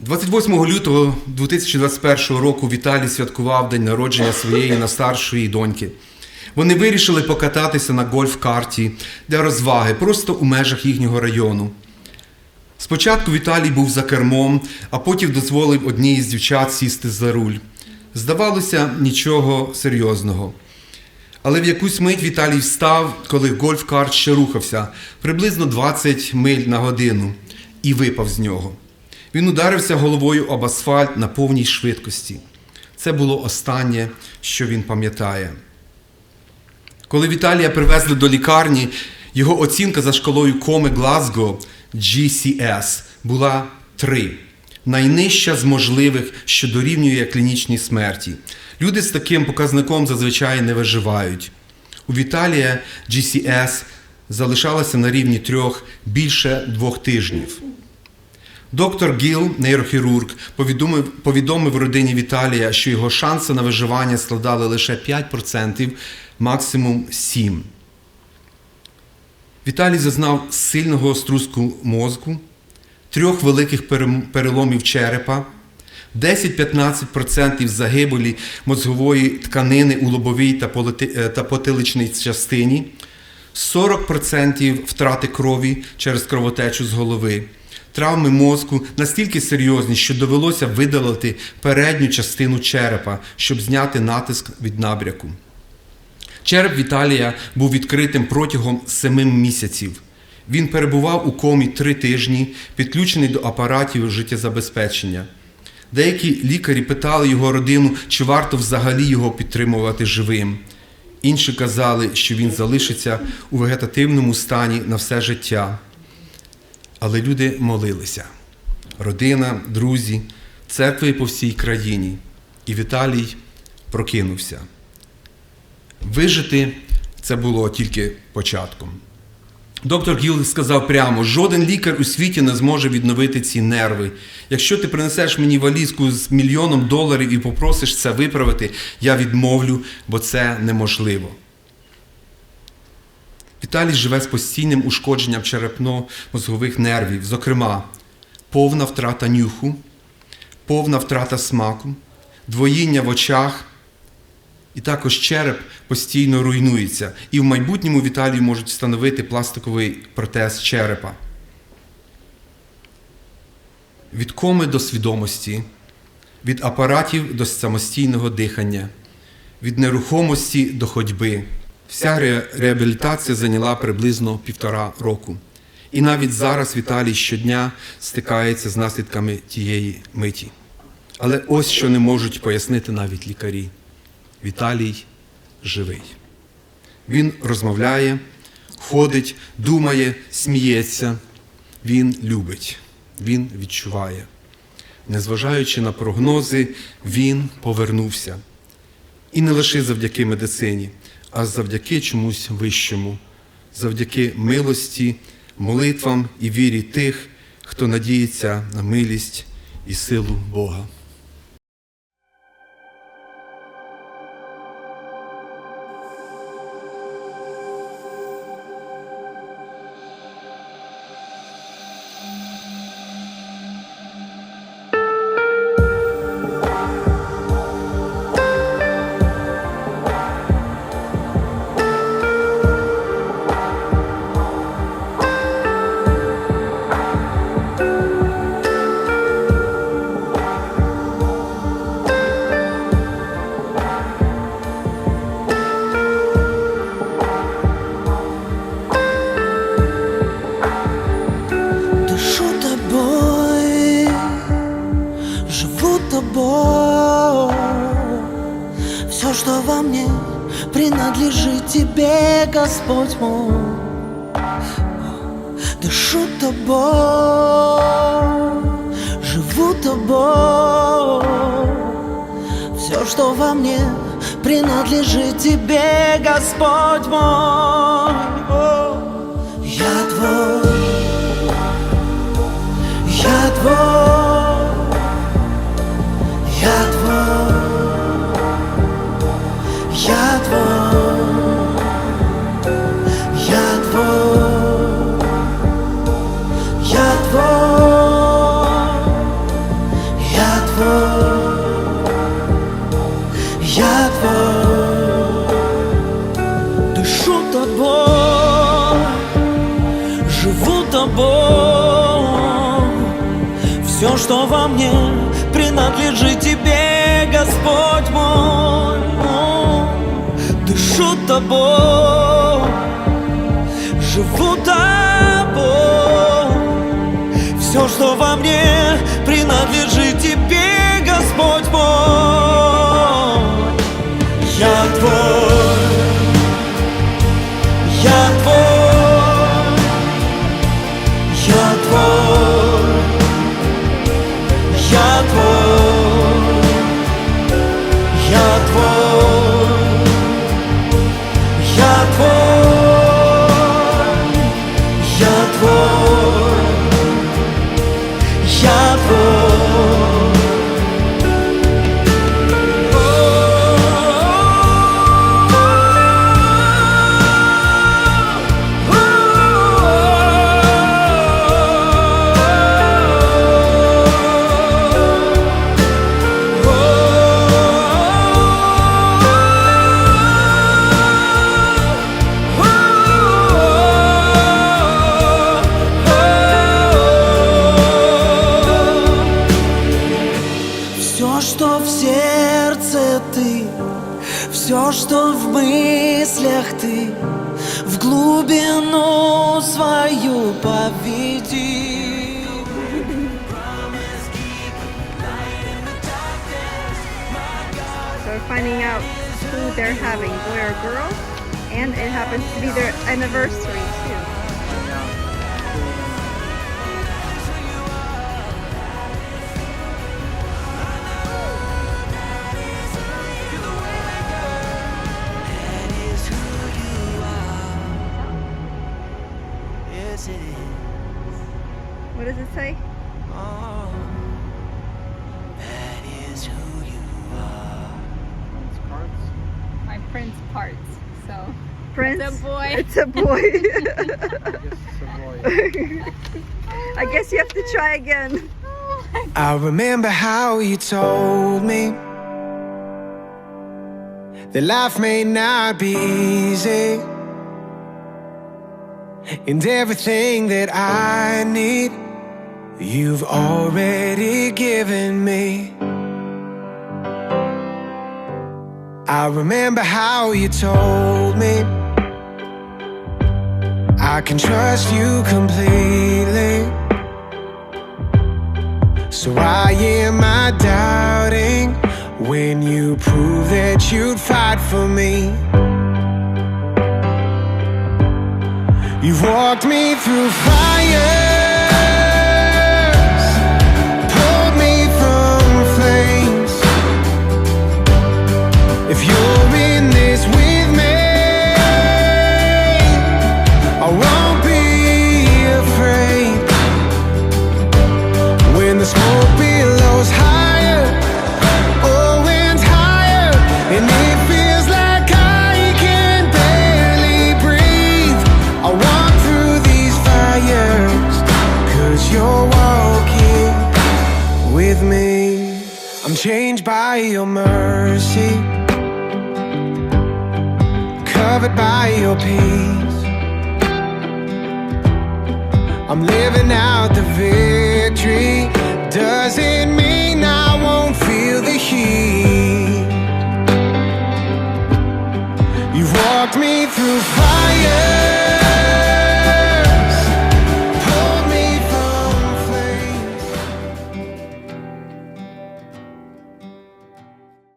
28 лютого 2021 року Віталій святкував день народження своєї найстаршої доньки. Вони вирішили покататися на гольф-карті для розваги просто у межах їхнього району. Спочатку Віталій був за кермом, а потім дозволив одній із дівчат сісти за руль. Здавалося, нічого серйозного. Але в якусь мить Віталій встав, коли гольф-карт ще рухався, приблизно 20 миль на годину, і випав з нього. Він ударився головою об асфальт на повній швидкості. Це було останнє, що він пам'ятає. Коли Віталія привезли до лікарні, його оцінка за шкалою коми Глазго GCS була 3. Найнижча з можливих, що дорівнює клінічній смерті. Люди з таким показником зазвичай не виживають. У Віталія GCS залишалася на рівні трьох більше двох тижнів. Доктор Гіл, нейрохірург, повідомив, повідомив родині Віталія, що його шанси на виживання складали лише 5%, максимум 7%. Віталій зазнав сильного струску мозку, трьох великих переломів черепа, 10-15% загибелі мозгової тканини у лобовій та е, потиличній частині, 40% втрати крові через кровотечу з голови. Травми мозку настільки серйозні, що довелося видалити передню частину черепа, щоб зняти натиск від набряку. Череп Віталія був відкритим протягом семи місяців. Він перебував у комі три тижні, підключений до апаратів життєзабезпечення. Деякі лікарі питали його родину, чи варто взагалі його підтримувати живим. Інші казали, що він залишиться у вегетативному стані на все життя. Але люди молилися. Родина, друзі, церкви по всій країні. І Віталій прокинувся. Вижити це було тільки початком. Доктор Гіл сказав прямо: жоден лікар у світі не зможе відновити ці нерви. Якщо ти принесеш мені валізку з мільйоном доларів і попросиш це виправити, я відмовлю, бо це неможливо. Віталій живе з постійним ушкодженням черепно-мозгових нервів, зокрема, повна втрата нюху, повна втрата смаку, двоїння в очах, і також череп постійно руйнується. І в майбутньому Віталію можуть встановити пластиковий протез черепа. Від коми до свідомості, від апаратів до самостійного дихання, від нерухомості до ходьби. Вся ре- реабілітація зайняла приблизно півтора року. І навіть зараз Віталій щодня стикається з наслідками тієї миті. Але ось що не можуть пояснити навіть лікарі. Віталій живий. Він розмовляє, ходить, думає, сміється. Він любить, він відчуває. Незважаючи на прогнози, він повернувся. І не лише завдяки медицині, а завдяки чомусь вищому, завдяки милості, молитвам і вірі тих, хто надіється на милість і силу Бога. Принадлежит тебе, Господь мой. Дышу тобой, живу тобой. Все, что во мне, принадлежит тебе, Господь мой. Все, что во мне, принадлежит тебе, Господь мой. Дышу тобой, живу тобой. Все, что во мне, принадлежит я все, что в мыслях ты, в глубину свою поведи. So we're finding out who they're having, boy or girl, and it happens to be their anniversary too. Prince parts. So Prince. It's a boy. It's a boy. I guess you have to try again. I remember how you told me that life may not be easy, and everything that I need, you've already given me. I remember how you told me I can trust you completely. So why am I doubting when you prove that you'd fight for me? You've walked me through fires, I'm changed by your mercy, covered by your peace. I'm living out the victory. Doesn't mean I won't feel the heat. You've walked me.